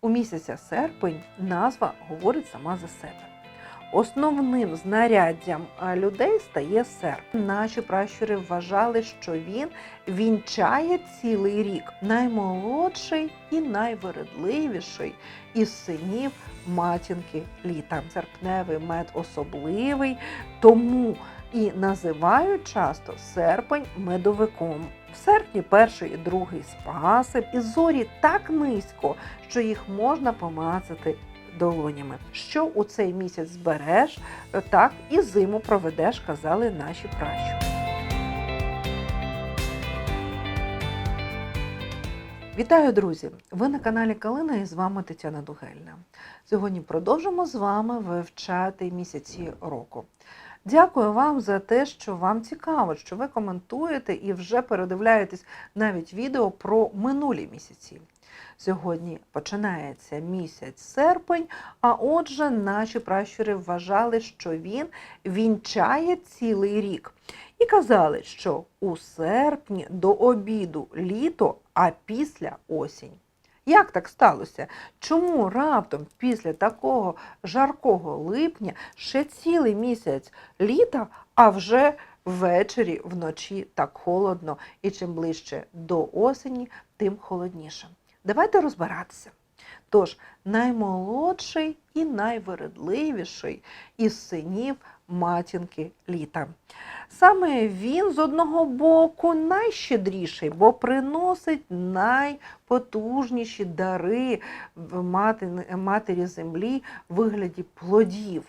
У місяця серпень назва говорить сама за себе. Основним знаряддям людей стає серп. Наші пращури вважали, що він вінчає цілий рік, наймолодший і найвередливіший із синів матінки літа. Серпневий мед особливий, тому і називають часто серпень медовиком. В серпні перший і другий спаси, і зорі так низько, що їх можна помацати долонями. Що у цей місяць збереш, так і зиму проведеш, казали наші пращури. Вітаю, друзі! Ви на каналі Калина і з вами Тетяна Дугельна. Сьогодні продовжимо з вами вивчати місяці року. Дякую вам за те, що вам цікаво, що ви коментуєте і вже передивляєтесь навіть відео про минулі місяці. Сьогодні починається місяць серпень, а отже, наші пращури вважали, що він вінчає цілий рік. І казали, що у серпні до обіду літо, а після осінь. Як так сталося? Чому раптом після такого жаркого липня ще цілий місяць літа, а вже ввечері вночі так холодно, і чим ближче до осені, тим холодніше? Давайте розбиратися. Тож, наймолодший і найвередливіший із синів матінки літа. Саме він з одного боку найщедріший, бо приносить найпотужніші дари матері землі в вигляді плодів.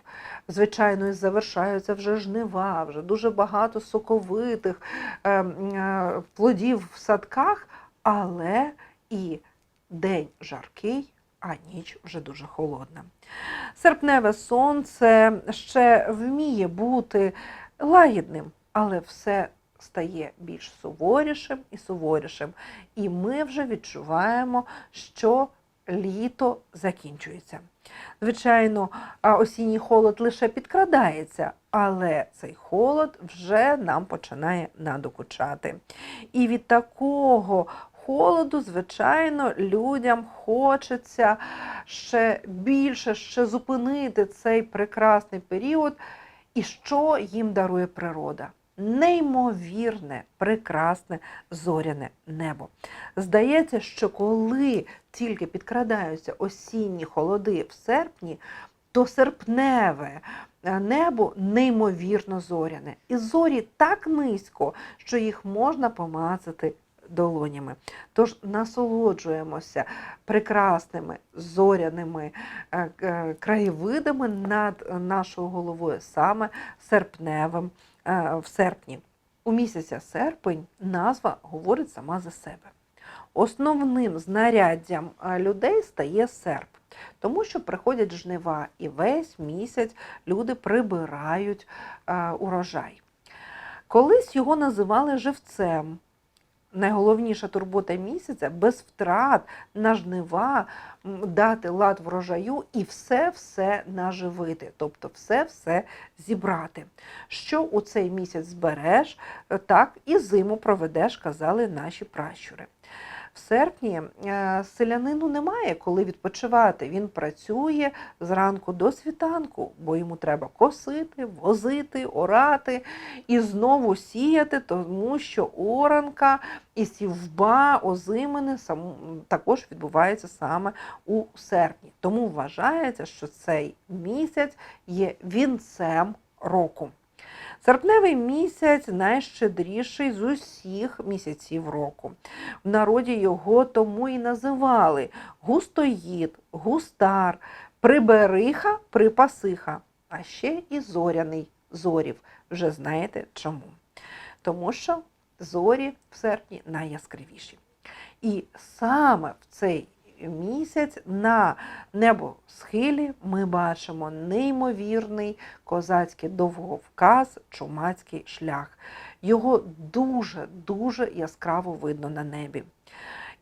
Звичайно, і завершаються вже жнива, вже дуже багато соковитих е, е, плодів в садках, але і день жаркий, а ніч вже дуже холодна. Серпневе сонце ще вміє бути лагідним, але все стає більш суворішим і суворішим. І ми вже відчуваємо, що літо закінчується. Звичайно, осінній холод лише підкрадається, але цей холод вже нам починає надокучати. І від такого холоду, звичайно, людям хочеться ще більше ще зупинити цей прекрасний період. І що їм дарує природа? Неймовірне, прекрасне зоряне небо. Здається, що коли тільки підкрадаються осінні холоди в серпні, то серпневе е, небо неймовірно зоряне. І зорі так низько, що їх можна помацати долонями. Тож насолоджуємося прекрасними зоряними е, е, краєвидами над нашою головою саме серпневим е, в серпні. У місяця серпень назва говорить сама за себе. Основним знаряддям людей стає серп, тому що приходять жнива і весь місяць люди прибирають урожай. Колись його називали живцем. Найголовніша турбота місяця без втрат на жнива дати лад врожаю і все-все наживити, тобто все-все зібрати. Що у цей місяць збереш, е, так і зиму проведеш, казали наші пращури. В серпні е, селянину немає коли відпочивати. Він працює зранку до світанку, бо йому треба косити, возити, орати і знову сіяти, тому що оранка і сівба озимини також відбувається саме у серпні. Тому вважається, що цей місяць є вінцем року. Серпневий місяць найщедріший з усіх місяців року. В народі його тому і називали густоїд, густар, прибериха, припасиха, а ще і зоряний зорів. Вже знаєте чому? Тому що зорі в серпні найяскравіші. І саме в цей місяць на небосхилі ми бачимо неймовірний козацький довговказ, чумацький шлях. Його дуже-дуже яскраво видно на небі.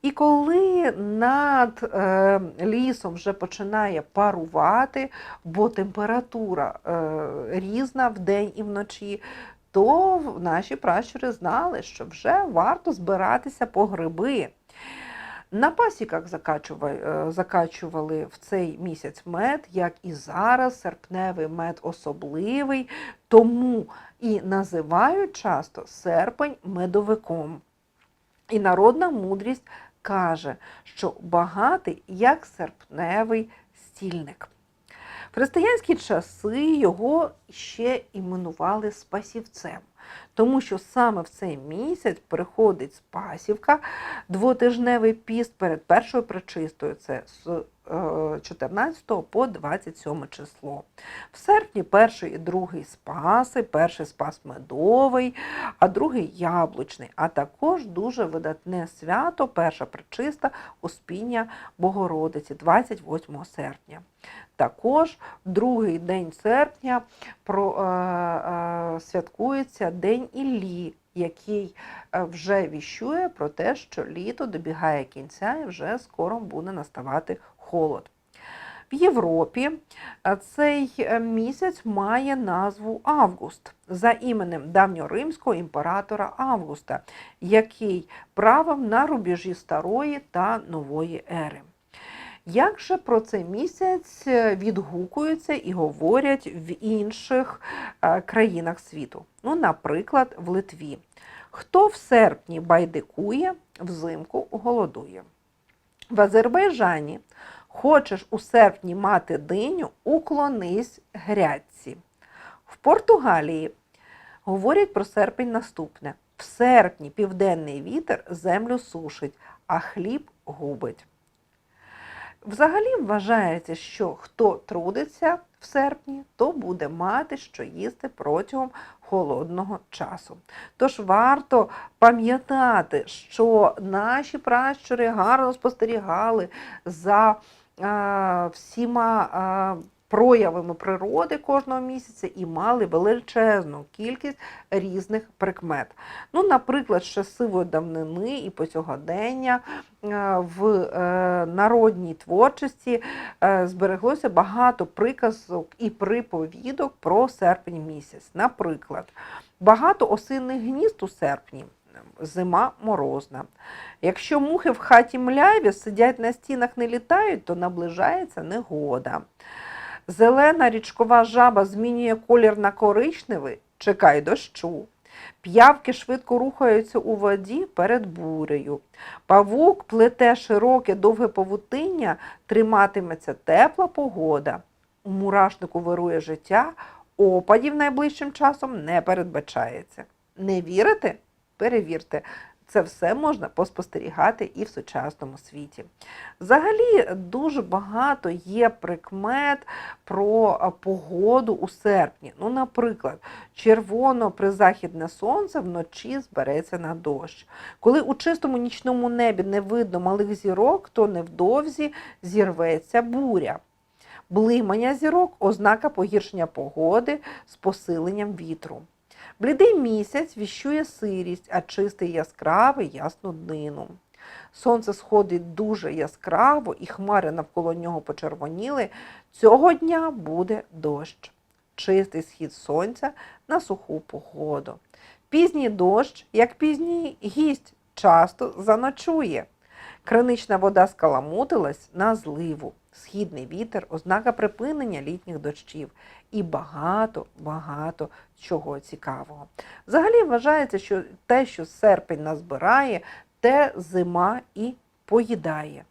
І коли над е, лісом вже починає парувати, бо температура е, різна вдень і вночі, то наші пращури знали, що вже варто збиратися по гриби. На пасіках закачували, е, в цей місяць мед, як і зараз, серпневий мед особливий, тому і називають часто серпень медовиком. І народна мудрість каже, що багатий як серпневий стільник. В християнські часи його ще іменували спасівцем, тому що саме в цей місяць приходить Спасівка, двотижневий піст перед першою причистою, це 14 по 27 число. В серпні перший і другий спаси, перший спас медовий, а другий яблучний, а також дуже видатне свято, перша причиста Успіння Богородиці 28 серпня. Також другий день серпня про, е, е, святкується День Іллі, який е, вже віщує про те, що літо добігає кінця і вже скоро буде наставати холод. В Європі е, цей е, місяць має назву Август за іменем давньоримського імператора Августа, який правив на рубежі старої та нової ери. Як же про цей місяць е, відгукуються і говорять в інших країнах світу? Ну, наприклад, в Литві. Хто в серпні байдикує, взимку голодує. В Азербайджані хочеш у серпні мати диню, уклонись грядці. В Португалії говорять про серпень наступне: в серпні південний вітер землю сушить, а хліб губить. Взагалі вважається, що хто трудиться в серпні, то буде мати що їсти протягом холодного часу. Тож варто пам'ятати, що наші пращури гарно спостерігали за всіма проявами природи кожного місяця і мали величезну кількість різних прикмет. Ну, наприклад, з сивої давнини і по сьогодення е, в е, народній творчості е, збереглося багато приказок і приповідок про серпень місяць. Наприклад, багато осинних гнізд у серпні. Зима морозна. Якщо мухи в хаті мляві сидять на стінах, не літають, то наближається негода. Зелена річкова жаба змінює колір на коричневий, чекай дощу. П'явки швидко рухаються у воді перед бурею. Павук плете широке довге павутиння, триматиметься тепла погода. У мурашнику вирує життя, опадів найближчим часом не передбачається. Не вірите? Перевірте. Це все можна поспостерігати і в сучасному світі. Взагалі дуже багато є прикмет про погоду у серпні. Ну, наприклад, червоно призахідне сонце вночі збереться на дощ. Коли у чистому нічному небі не видно малих зірок, то невдовзі зірветься буря. Блимання зірок ознака погіршення погоди з посиленням вітру. Блідий місяць віщує сирість, а чистий яскравий ясну днину. Сонце сходить дуже яскраво, і хмари навколо нього почервоніли. Цього дня буде дощ. Чистий схід сонця на суху погоду. Пізній дощ, як пізній гість, часто заночує. Кринична вода скаламутилась на зливу. Східний вітер ознака припинення літніх дощів і багато, багато чого цікавого. Взагалі вважається, що те, що серпень назбирає, те зима і поїдає.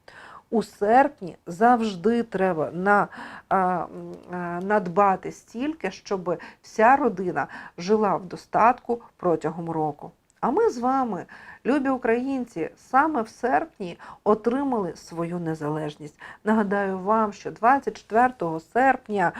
У серпні завжди треба на, а, а, надбати стільки, щоб вся родина жила в достатку протягом року. А ми з вами, любі українці, саме в серпні отримали свою незалежність. Нагадаю вам, що 24 серпня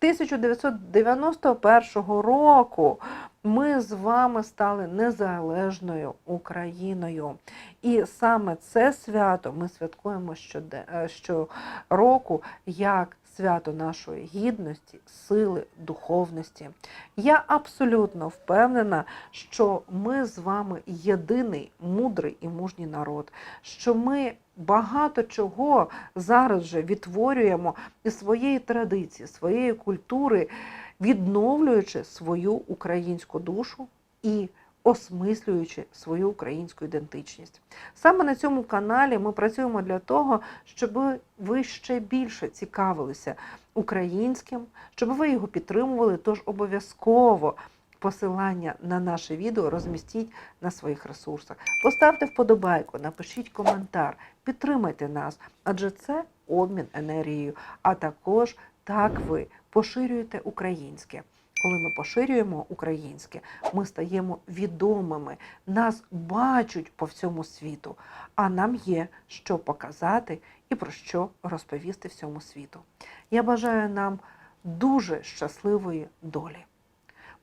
1991 року ми з вами стали незалежною Україною. І саме це свято ми святкуємо е, щороку як свято нашої гідності, сили, духовності. Я абсолютно впевнена, що ми з вами єдиний мудрий і мужній народ, що ми багато чого зараз вже відтворюємо із своєї традиції, своєї культури, відновлюючи свою українську душу і осмислюючи свою українську ідентичність. Саме на цьому каналі ми працюємо для того, щоб ви ще більше цікавилися українським, щоб ви його підтримували. Тож обов'язково посилання на наше відео розмістіть на своїх ресурсах. Поставте вподобайку, напишіть коментар, підтримайте нас, адже це обмін енергією. А також так ви поширюєте українське. Коли ми поширюємо українське, ми стаємо відомими, нас бачать по всьому світу, а нам є що показати і про що розповісти всьому світу. Я бажаю нам дуже щасливої долі,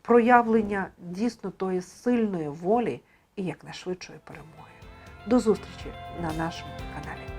проявлення дійсно тої сильної волі і якнайшвидшої перемоги. До зустрічі на нашому каналі.